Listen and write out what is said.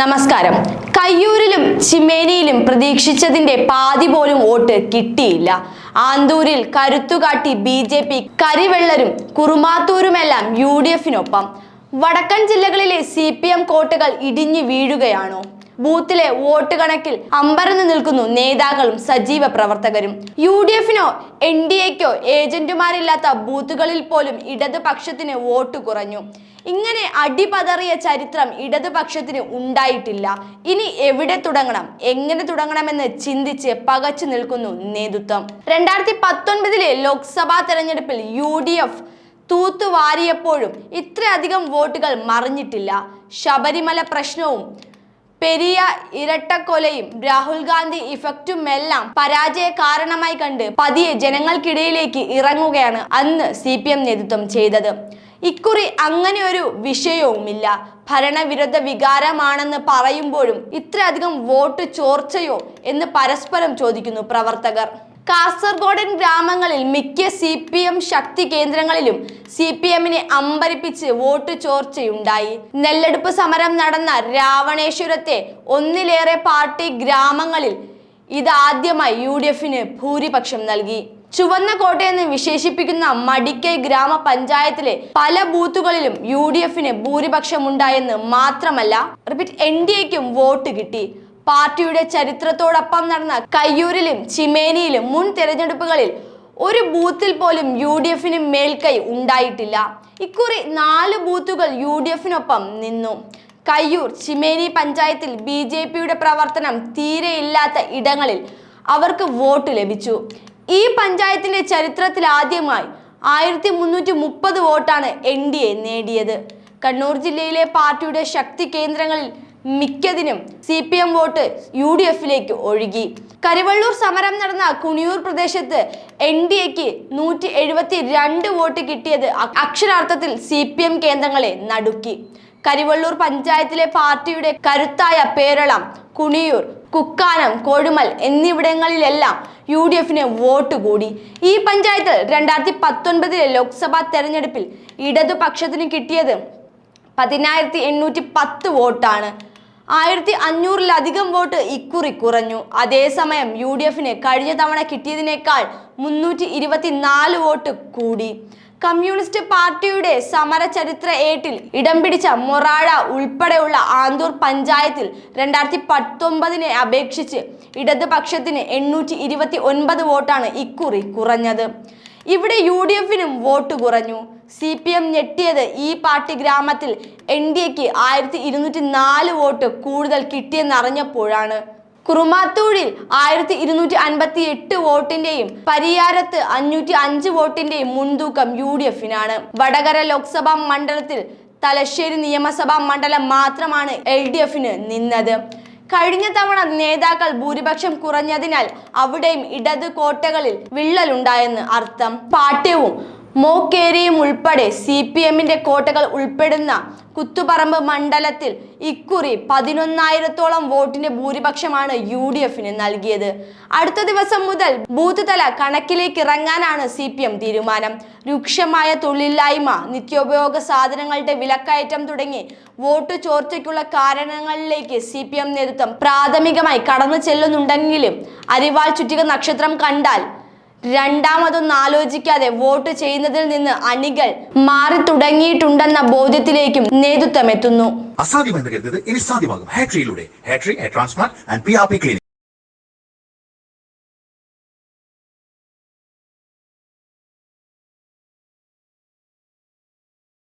നമസ്കാരം. കയ്യൂരിലും ചിമേനിയിലും പ്രതീക്ഷിച്ചതിന്റെ പാതി പോലും വോട്ട് കിട്ടിയില്ല. ആന്തൂരിൽ കരുത്തുകാട്ടി ബി ജെ പി കരിവെള്ളരും കുറുമാത്തൂരുമെല്ലാം യു ഡി എഫിനൊപ്പം. വടക്കൻ ജില്ലകളിലെ സി പി എം കോട്ടകൾ ഇടിഞ്ഞു വീഴുകയാണോ? ബൂത്തിലെ വോട്ട് കണക്കിൽ അമ്പരന്ന് നിൽക്കുന്നു നേതാക്കളും സജീവ പ്രവർത്തകരും. യു ഡി എഫിനോ എൻ ഡി എക്കോ ഏജന്റുമാരില്ലാത്ത ബൂത്തുകളിൽ പോലും ഇടതുപക്ഷത്തിന് വോട്ട് കുറഞ്ഞു. ഇങ്ങനെ അടിപതറിയ ചരിത്രം ഇടതുപക്ഷത്തിന് ഉണ്ടായിട്ടില്ല. ഇനി എവിടെ തുടങ്ങണം? എങ്ങനെ തുടങ്ങണമെന്ന് ചിന്തിച്ച് പകച്ചു നിൽക്കുന്നു നേതൃത്വം. രണ്ടായിരത്തി പത്തൊൻപതിലെ ലോക്സഭാ തെരഞ്ഞെടുപ്പിൽ യു ഡി എഫ് തൂത്തുവാരിയപ്പോഴും ഇത്രയധികം വോട്ടുകൾ മറിഞ്ഞിട്ടില്ല. ശബരിമല പ്രശ്നവും പെരിയ ഇരട്ടക്കൊലയും രാഹുൽ ഗാന്ധി ഇഫക്റ്റുമെല്ലാം പരാജയ കാരണമായി കണ്ട് പതിയെ ജനങ്ങൾക്കിടയിലേക്ക് ഇറങ്ങുകയാണ് അന്ന് സി പി എം നേതൃത്വം ചെയ്തത്. ഇക്കുറി അങ്ങനെ ഒരു വിഷയവുമില്ല. ഭരണവിരുദ്ധ വികാരമാണെന്ന് പറയുമ്പോഴും ഇത്രയധികം വോട്ട് ചോർച്ചയോ എന്ന് പരസ്പരം ചോദിക്കുന്നു പ്രവർത്തകർ. കാസർഗോഡൻ ഗ്രാമങ്ങളിൽ മിക്ക സി പി എം ശക്തി കേന്ദ്രങ്ങളിലും സി പി എമ്മിനെ അമ്പരിപ്പിച്ച് വോട്ട് ചോർച്ചയുണ്ടായി. നെല്ലെടുപ്പ് സമരം നടന്ന രാവണേശ്വരത്തെ ഒന്നിലേറെ പാർട്ടി ഗ്രാമങ്ങളിൽ ഇതാദ്യമായി യു ഡി എഫിന് ഭൂരിപക്ഷം നൽകി. ചുവന്ന കോട്ടയെന്ന് വിശേഷിപ്പിക്കുന്ന മടിക്കൈ ഗ്രാമപഞ്ചായത്തിലെ പല ബൂത്തുകളിലും യു ഡി എഫിന് ഭൂരിപക്ഷമുണ്ടായെന്ന് മാത്രമല്ല റിപ്പീറ്റ് എൻ ഡി എക്കും വോട്ട് കിട്ടി. പാർട്ടിയുടെ ചരിത്രത്തോടൊപ്പം നടന്ന കയ്യൂരിലും ചിമേനിയിലും മുൻ തെരഞ്ഞെടുപ്പുകളിൽ ഒരു ബൂത്തിൽ പോലും യു ഡി എഫിന് മേൽക്കൈ ഉണ്ടായിട്ടില്ല. ഇക്കുറി നാല് ബൂത്തുകൾ യു ഡി എഫിനൊപ്പം നിന്നു. കയ്യൂർ ചിമേനി പഞ്ചായത്തിൽ ബി ജെ പിയുടെ പ്രവർത്തനം തീരെയില്ലാത്ത ഇടങ്ങളിൽ അവർക്ക് വോട്ട് ലഭിച്ചു. ഈ പഞ്ചായത്തിന്റെ ചരിത്രത്തിൽ ആദ്യമായി ആയിരത്തി മുന്നൂറ്റി മുപ്പത് വോട്ടാണ് എൻ ഡി എ നേടിയത്. കണ്ണൂർ ജില്ലയിലെ പാർട്ടിയുടെ ശക്തി കേന്ദ്രങ്ങളിൽ മിക്കതിനും C P M vote U D എഫിലേക്ക് ഒഴുകി. കരിവള്ളൂർ സമരം നടന്ന കുണിയൂർ പ്രദേശത്ത് എൻ ഡി എക്ക് നൂറ്റി എഴുപത്തി രണ്ട് വോട്ട് കിട്ടിയത് അക്ഷരാർത്ഥത്തിൽ സി പി എം കേന്ദ്രങ്ങളെ നടുക്കി. കരിവള്ളൂർ പഞ്ചായത്തിലെ പാർട്ടിയുടെ കരുത്തായ പേരളം കുണിയൂർ കുക്കാനം കൊഴുമൽ എന്നിവിടങ്ങളിലെല്ലാം യു ഡി എഫിന് വോട്ട് കൂടി. ഈ പഞ്ചായത്തിൽ രണ്ടായിരത്തി പത്തൊൻപതിലെ ലോക്സഭാ തെരഞ്ഞെടുപ്പിൽ ഇടതുപക്ഷത്തിന് കിട്ടിയത് പതിനായിരത്തി എണ്ണൂറ്റി പത്ത് വോട്ടാണ്. ആയിരത്തി അഞ്ഞൂറിലധികം വോട്ട് ഇക്കുറി കുറഞ്ഞു. അതേസമയം യു ഡി എഫിന് കഴിഞ്ഞ തവണ കിട്ടിയതിനേക്കാൾ മുന്നൂറ്റി ഇരുപത്തിനാല് വോട്ട് കൂടി. കമ്മ്യൂണിസ്റ്റ് പാർട്ടിയുടെ സമര ചരിത്ര ഏട്ടിൽ ഇടം പിടിച്ച മൊറാഴ ഉൾപ്പെടെയുള്ള ആന്തൂർ പഞ്ചായത്തിൽ രണ്ടായിരത്തി പത്തൊമ്പതിനെ അപേക്ഷിച്ച് ഇടതുപക്ഷത്തിന് എണ്ണൂറ്റി ഇരുപത്തി ഒൻപത് വോട്ടാണ് ഇക്കുറി കുറഞ്ഞത്. ഇവിടെ യു ഡി എഫിനും വോട്ട് കുറഞ്ഞു. സി പി എം ഞെട്ടിയത് ഈ പാർട്ടി ഗ്രാമത്തിൽ എൻ ഡി എക്ക് ആയിരത്തി ഇരുന്നൂറ്റി നാല് വോട്ട് കൂടുതൽ കിട്ടിയെന്നറിഞ്ഞപ്പോഴാണ്. കുറുമാത്തൂരിൽ ആയിരത്തി ഇരുന്നൂറ്റി അൻപത്തി എട്ട് വോട്ടിന്റെയും പരിയാരത്ത് അഞ്ഞൂറ്റി അഞ്ച് വോട്ടിന്റെയും മുൻതൂക്കം യു ഡി എഫിനാണ് വടകര ലോക്സഭാ മണ്ഡലത്തിൽ തലശ്ശേരി നിയമസഭാ മണ്ഡലം മാത്രമാണ് എൽ ഡി എഫിന് നിന്നത്. കഴിഞ്ഞ തവണ നേതാക്കൾ ഭൂരിപക്ഷം കുറഞ്ഞതിനാൽ അവിടെയും ഇടത് കോട്ടകളിൽ വിള്ളലുണ്ടായെന്ന് അർത്ഥം. പാട്യവും മോക്കേരിയും ഉൾപ്പെടെ സി പി എമ്മിന്റെ കോട്ടകൾ ഉൾപ്പെടുന്ന കുത്തുപറമ്പ് മണ്ഡലത്തിൽ ഇക്കുറി പതിനൊന്നായിരത്തോളം വോട്ടിന്റെ ഭൂരിപക്ഷമാണ് യു ഡി എഫിന് നൽകിയത്. അടുത്ത ദിവസം മുതൽ ബൂത്ത് തല കണക്കിലേക്ക് ഇറങ്ങാനാണ് സി പി എം തീരുമാനം. രൂക്ഷമായ തൊഴിലില്ലായ്മ നിത്യോപയോഗ സാധനങ്ങളുടെ വിലക്കയറ്റം തുടങ്ങി വോട്ട് ചോർച്ചയ്ക്കുള്ള കാരണങ്ങളിലേക്ക് സി പി എം നേതൃത്വം പ്രാഥമികമായി കടന്നു ചെല്ലുന്നുണ്ടെങ്കിലും അരിവാൾ ചുറ്റിക നക്ഷത്രം കണ്ടാൽ രണ്ടാമതൊന്നും ആലോചിക്കാതെ വോട്ട് ചെയ്യുന്നതിൽ നിന്ന് അണികൾ മാറി തുടങ്ങിയിട്ടുണ്ടെന്ന ബോധ്യത്തിലേക്കും നേതൃത്വം എത്തുന്നു. അസാധ്യമെന്ന് കരുതത് ഇനി സാധ്യമാകും. ഹാട്രിയിലൂടെ hair transplant and P R P clinic